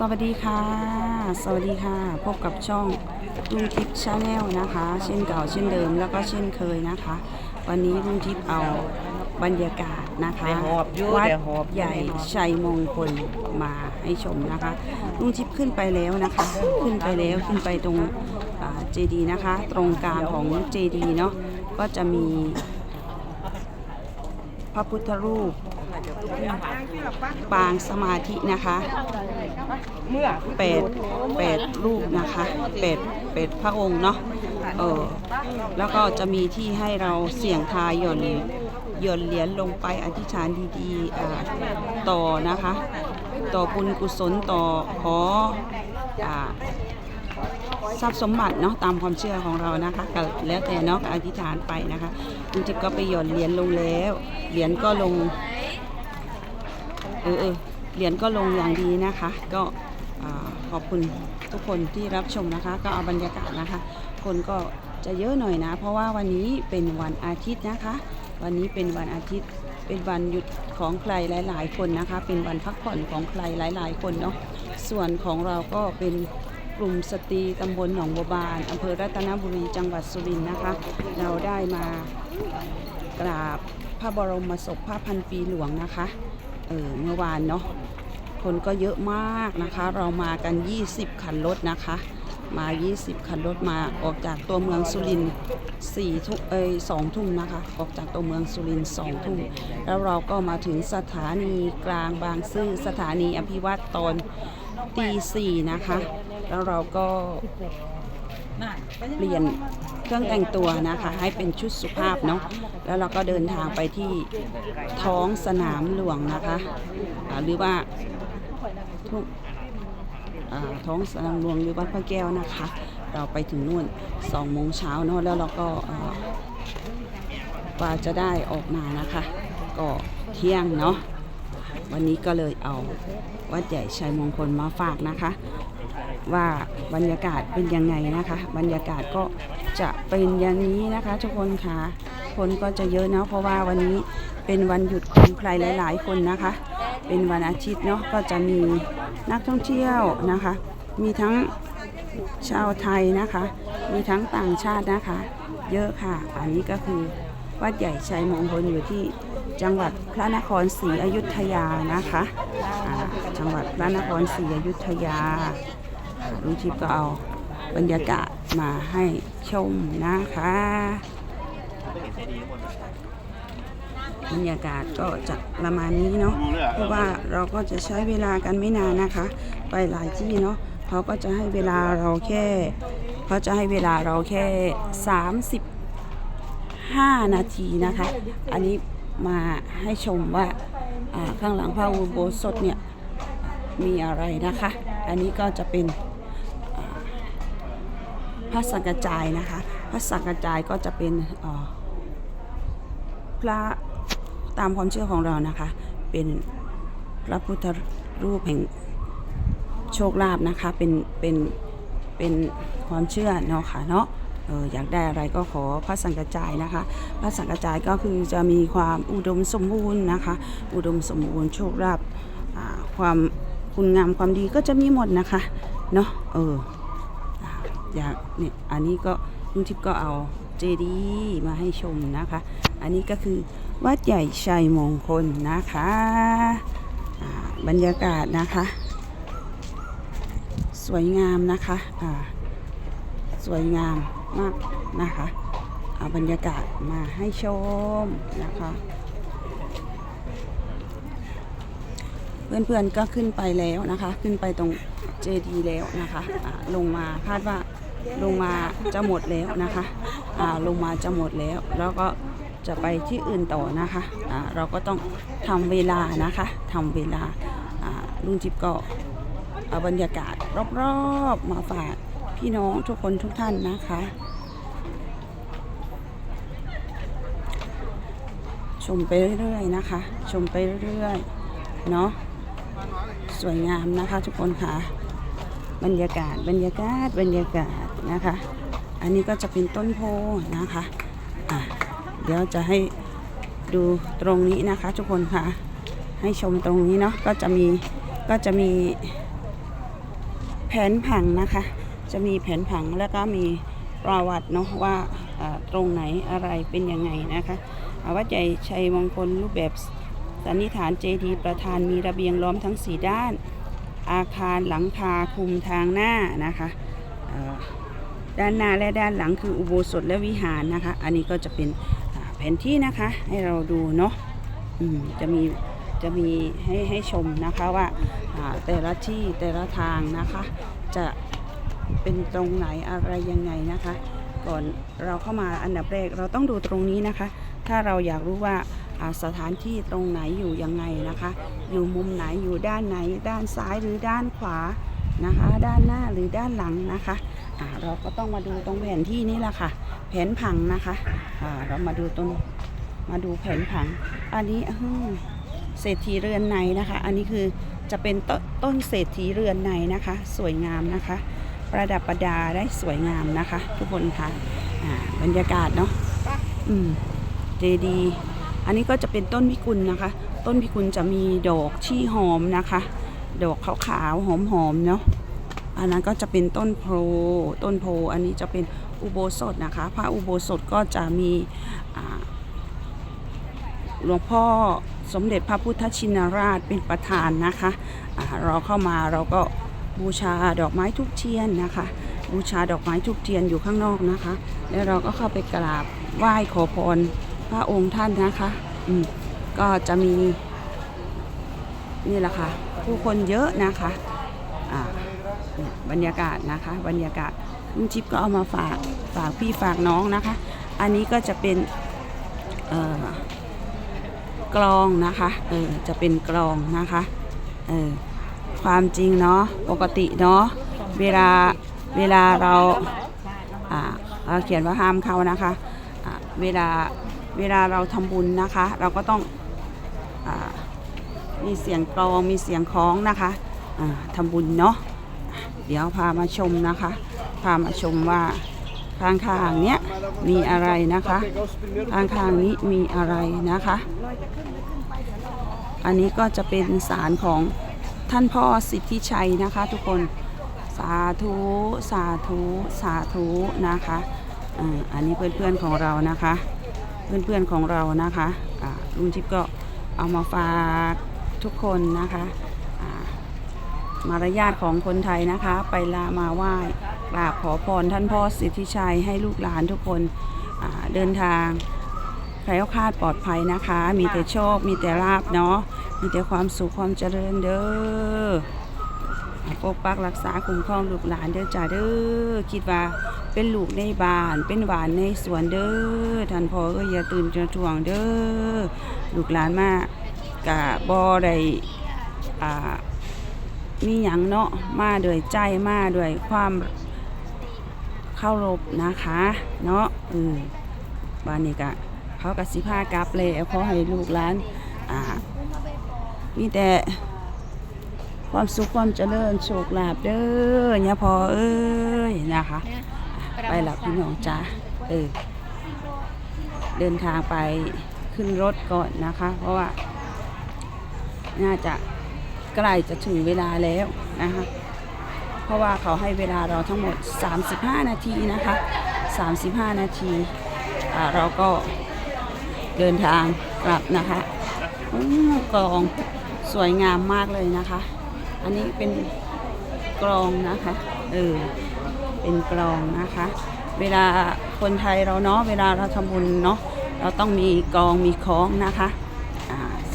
สวัสดีค่ะ สวัสดีค่ะ พบกับช่องลุงทิพย์ชาแนลนะคะ เช่นเก่าเช่นเดิมแล้วก็เช่นเคยนะคะ วันนี้ลุงทิพย์เอาบรรยากาศนะคะได้หอบอยู่วัดได้หอบอยู่ใหญ่ชัยมงคลมาให้ชมนะคะลุงทิพย์ขึ้นไปแล้วนะคะ ขึ้นไปแล้วขึ้นไปตรงเจดีนะคะ ตรงกลางของเจดีเนาะก็จะมีพระพุทธรูป ปางสมาธินะคะแปดแปดรูปนะคะแปดแปดพระองค์เนาะเออแล้วก็จะมีที่ให้เราเสี่ยงทายหย่อนหย่อนเหรียญลงไปอธิษฐานดีๆต่อนะคะ ต่อบุญกุศลต่อขอทรัพย์สมบัติเนาะตามความเชื่อของเรานะคะก็แล้วแต่เนาะอธิษฐานไปนะคะคุณจิ๊บก็ไปหย่อนเหรียญลงแล้วเหรียญก็ลง ออเออเหรียญก็ลงอย่างดีนะคะ ก็ขอบคุณทุกคนที่รับชมนะคะ ก็เอาบรรยากาศนะคะ คนก็จะเยอะหน่อยนะ เพราะว่าวันนี้เป็นวันอาทิตย์นะคะ วันนี้เป็นวันอาทิตย์เป็นวันหยุดของใครหลาย ๆ คนนะคะ เป็นวันพักผ่อนของใครหลาย ๆ คนเนาะส่วนของเราก็เป็นกลุ่มสตรีตำบลหนองบัวบานอำเภอรัตนบุรีจังหวัดสุรินทร์นะคะ เราได้มากราบพระบรมศพพระพันปีหลวงนะคะ เออเมื่อวานเนาะคนก็เยอะมากนะคะ เรามากัน 20 คันรถนะคะ มา 20 คันรถมาออกจากตัวเมืองสุรินทร์4ทุ่มเอ้ย2ทุ่มนะคะ ออกจากตัวเมืองสุรินทร์2ทุ่มแล้วเราก็มาถึงสถานีกลางบางซื่อสถานีอภิวัตตอนตีสี่นะคะ แล้วเราก็เปลี่ยน เครื่องแต่งตัวนะคะ ให้เป็นชุดสุภาพเนาะแล้วเราก็เดินทางไปที่ท้องสนามหลวงนะคะหรือว่าทุกท้องสนามหลวงหรือวัดพระแก้วนะคะ เราไปถึงนู่น2โมงเช้าเนาะแล้วเราก็กว่าจะได้ออกมานะคะ ก็เที่ยงเนาะ วันนี้ก็เลยเอาวัดใหญ่ชัยมงคลมาฝากนะคะ ว่าบรรยากาศเป็นยังไงนะคะ บรรยากาศก็จะเป็นอย่างนี้นะคะ ทุกคนค่ะคนก็จะเยอะเนาะเพราะว่าวันนี้เป็นวันหยุดของใครหลาย ๆ คนนะคะ เป็นวันอาทิตย์เนาะก็จะมีนักท่องเที่ยวนะคะ มีทั้งชาวไทยนะคะ มีทั้งต่างชาตินะคะ เยอะค่ะ อันนี้ก็คือวัดใหญ่ชัยมงคลอยู่ที่ จังหวัดพระนครศรีอยุธยานะคะจังหวัดพระนครศรีอยุธยาลุงทิพย์ก็เอาบรรยากาศมาให้ชมนะคะบรรยากาศก็จะประมาณนี้เนาะเพราะว่าเราก็จะใช้เวลากันไม่นานนะคะ ไปหลายที่เนาะเขาก็จะให้เวลาเราแค่เขาจะให้เวลาเราแค่35นาทีนะคะ อันนี้ มาให้ชมว่าข้างหลังพระอุโบสถเนี่ยมีอะไรนะคะ อันนี้ก็จะเป็นพระสังกระจายนะคะ พระสังกระจายก็จะเป็นพระตามความเชื่อของเรานะคะ เป็นพระพุทธรูปแห่งโชคลาภนะคะ เป็นเป็นเป็นความเชื่อเนาะค่ะเนาะ อยากได้อะไรก็ขอพระสังกระจายนะคะ พระสังกระจายก็คือจะมีความอุดมสมบูรณ์นะคะ อุดมสมบูรณ์โชคลาภความคุณงามความดีก็จะมีหมดนะคะเนาะเอออยากเนี่ยอันนี้ก็ลุงทิพย์ก็เอาเจดีย์มาให้ชมนะคะ อันนี้ก็คือวัดใหญ่ชัยมงคลนะคะบรรยากาศนะคะ สวยงามนะคะสวยงาม มากนะคะ เอาบรรยากาศมาให้ชมนะคะ เพื่อนๆก็ขึ้นไปแล้วนะคะ ขึ้นไปตรงเจดีแล้วนะคะอ่าลงมาคาดว่าลงมาจะหมดแล้วนะคะอ่าลงมาจะหมดแล้ว แล้วก็จะไปที่อื่นต่อนะคะอ่าเราก็ต้องทำเวลานะคะทำเวลาอ่าลุงจิบก็เอาบรรยากาศรอบๆมาฝาก พี่น้องทุกคนทุกท่านนะคะ ชมไปเรื่อยๆนะคะ ชมไปเรื่อยๆเนาะสวยงามนะคะ ทุกคนค่ะ บรรยากาศบรรยากาศบรรยากาศนะคะ อันนี้ก็จะเป็นต้นโพนะคะะเดี๋ยวจะให้ดูตรงนี้นะคะ ทุกคนค่ะ ให้ชมตรงนี้เนาะก็จะมีก็จะมีแผนผังนะคะ จะมีแผนผังแล้วก็มีประวัติเนาะว่าตรงไหนอะไรเป็นยังไงนะคะอาวัดใหญ่ชัยมงคลรูปแบบสันนิษฐานเจดีย์ประธานมีระเบียงล้อมทั้ง 4 ด้าน อาคารหลังคาคลุมทางหน้านะคะด้านหน้าและด้านหลังคืออุโบสถและวิหารนะคะ อันนี้ก็จะเป็นแผนที่นะคะให้เราดูเนาะจะมีจะมีให้ให้ชมนะคะว่าแต่ละที่แต่ละทางนะคะจะ เป็นตรงไหนอะไรยังไงนะคะ ก่อนเราเข้ามาอันดับแรกเราต้องดูตรงนี้นะคะ ถ้าเราอยากรู้ว่าสถานที่ตรงไหนอยู่ยังไงนะคะ อยู่มุมไหนอยู่ด้านไหน ด้านซ้ายหรือด้านขวานะคะ ด้านหน้าหรือด้านหลังนะคะเราก็ต้องมาดูตรงแผนที่นี่แหละค่ะ แผนผังนะคะเรามาดูตรงมาดูแผนผัง อันนี้เศรษฐีเรือนในนะคะ อันนี้คือจะเป็นตต้นเศรษฐีเรือนในนะคะ สวยงามนะคะ ประดับประดาได้สวยงามนะคะ ทุกคนค่ะอ่าบรรยากาศเนาะอืมเจดีอันนี้ก็จะเป็นต้นพิกุลนะคะ ต้นพิกุลจะมีดอกชี่หอมนะคะ ดอกขาวๆหอมๆเนาะอันนั้นก็จะเป็นต้นโพต้นโพอันนี้จะเป็นอุโบสถนะคะพระอุโบสถก็จะมีหลวงพ่อสมเด็จพระพุทธชินราชเป็นประธานนะคะอ่าเราเข้ามาเราก็ บูชาดอกไม้ทุกเทียนนะคะ บูชาดอกไม้ทุกเทียนอยู่ข้างนอกนะคะ แล้วเราก็เข้าไปกราบไหว้ขอพรพระองค์ท่านนะคะอืมก็จะมีนี่แหละค่ะผู้คนเยอะนะคะอ่าบรรยากาศนะคะบรรยากาศลุงชิปก็เอามาฝากฝากพี่ฝากน้องนะคะ อันนี้ก็จะเป็นกลองนะคะเออจะเป็นกลองนะคะเออ ความจริงเนาะปกติเนาะเวลาเวลาเราเราเขียนว่าห้ามเขานะคะเวลาเวลาเราทำบุญนะคะ เราก็ต้องอมีเสียงกลองมีเสียงคล้องนะคะอ่าทำบุญเนาะเดี๋ยวพามาชมนะคะ พามาชมว่าข้างข้างเนี้ยมีอะไรนะคะข้างข้างนี้มีอะไรนะคะ อันนี้ก็จะเป็นสารของ ท่านพ่อสิทธิชัยนะคะ ทุกคนสาธุสาธุสาธุนะคะอันนี้เพื่อนๆของเรานะคะ เพื่อนๆของเรานะคะลุงชิปก็เอามาฝากทุกคนนะคะมารยาทของคนไทยนะคะ ไปลามาไหว้กราบขอพรท่านพ่อสิทธิชัยให้ลูกหลานทุกคนเดินทางแคล้วคลาดปลอดภัยนะคะ มีแต่โชค มีแต่ลาบเนาะ มีแต่ความสุขความเจริญเด้ออะปกปักรักษาคุ้มครองลูกหลานเด้อจ้าเด้อคิดว่าเป็นลูกในบ้าน เป็นหวานในสวนเด้อท่านพ่อก็อย่าตื่นจะถ่วงเด้อลูกหลานมากกะบ่ได้อ่ามีหยังเนาะมาด้วยใจมาด้วยความเคารพนะคะ เนาะเออบ้านนี้กะเขากสิพากลับแล้วขอให้ลูกหลานอ่า มีแต่ความสุขความเจริญโชคลาภเด้อเนี่ยพอเอ้ยนะคะไปหลับพี่น้องจ้าเออเดินทางไปขึ้นรถก่อนนะคะ เพราะว่า น่าจะใกล้จะถึงเวลาแล้วนะคะ เพราะว่าเขาให้เวลาเราทั้งหมด 35 นาทีนะคะ 35 นาทีเราก็เดินทางกลับนะคะ กลองสวยงามมากเลยนะคะ อันนี้เป็นกลองนะคะเออเป็นกลองนะคะ เวลาคนไทยเราเนาะเวลาเราทำบุญเนาะเราต้องมีกลองมีคล้องนะคะ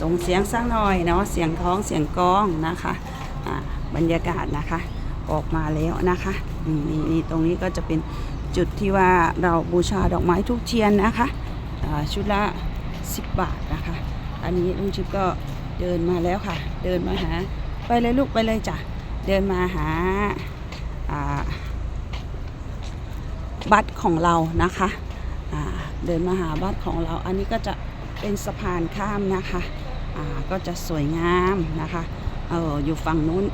ส่งเสียงสักหน่อยเนาะเสียงคล้องเสียงกลองนะคะอ่าบรรยากาศนะคะออกมาแล้วนะคะนี่นี่ตรงนี้ก็จะเป็นจุดที่ว่าเราบูชาดอกไม้ทุกเทียนนะคะชุดละ 10 บาทนะคะ อันนี้ลุงชิปก็เดินมาแล้วค่ะ เดินมาหา ไปเลยลูกไปเลยจ้ะ เดินมาหาบัตรของเรานะคะเดินมาหาบัตรของเรา อันนี้ก็จะเป็นสะพานข้ามนะคะก็จะสวยงามนะคะเอออยู่ฝั่งนู้น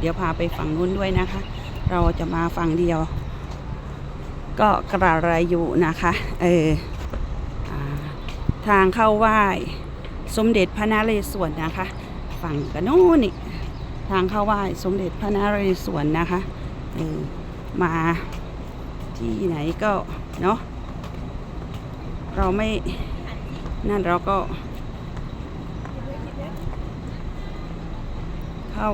เดี๋ยวพาไปฝั่งนู้นด้วยนะคะ เราจะมาฝั่งเดียว ก็กระไรอยู่นะคะ เอออทางเข้าไหว้ สมเด็จพระนเรศวรนะคะ ฝั่งกันโน้นนี่ทางเข้าไหว้สมเด็จพระนเรศวรนะคะมาที่ไหนก็เนาะเราไม่นั่นเราก็ เข้า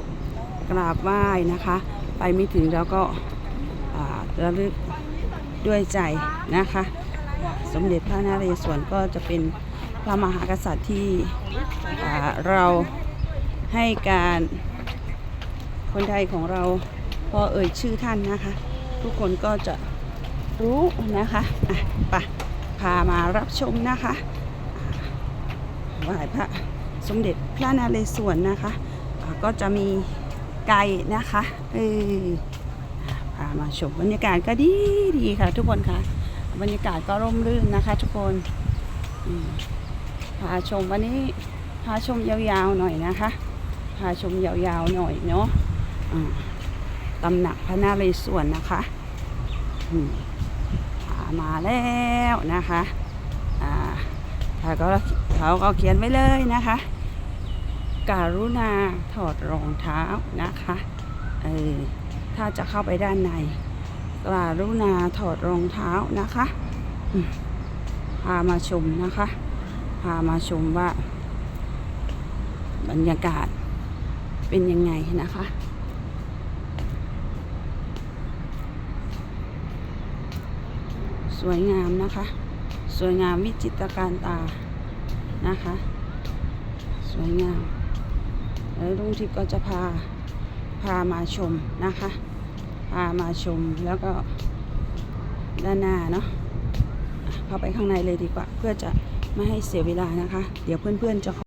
กราบไหว้นะคะ ไปไม่ถึงเราก็อ่าระลึกด้วยใจนะคะ สมเด็จพระนเรศวรก็จะเป็น พระมหากษัตริย์ที่เราให้การคนไทยของเราพอเอ่ยชื่อท่านนะคะ ทุกคนก็จะรู้นะคะอะไปพามารับชมนะคะอ่าไหว้พระสมเด็จพระนเรศวรนะคะอ่าก็จะมีไก่นะคะเออพามาชมบรรยากาศก็ดีดีค่ะ ทุกคนค่ะ บรรยากาศก็ร่มรื่นนะคะ ทุกคนอืมาชมวันนี้พาชมยาวๆหน่อยนะคะพาชมยาวๆหน่อยเนาะตำหนักพระนาเรศวรนะคะพามาแล้วนะคะอ่าเขาก็เขาก็เขียนไว้เลยนะคะ การุณาถอดรองเท้านะคะเออถ้าจะเข้าไปด้านในกรุณาถอดรองเท้านะคะพามาชมนะคะ พามาชมว่า บรรยากาศเป็นยังไงนะคะ สวยงามนะคะ สวยงามวิจิตรการตานะคะ สวยงาม แล้วลุงทิพย์ก็จะพาพามาชมนะคะ พามาชมแล้วก็ด้านหน้าเนาะอะเข้าไปข้างในเลยดีกว่าเพื่อจะ ไม่ให้เสียเวลานะคะ เดี๋ยวเพื่อนๆจะ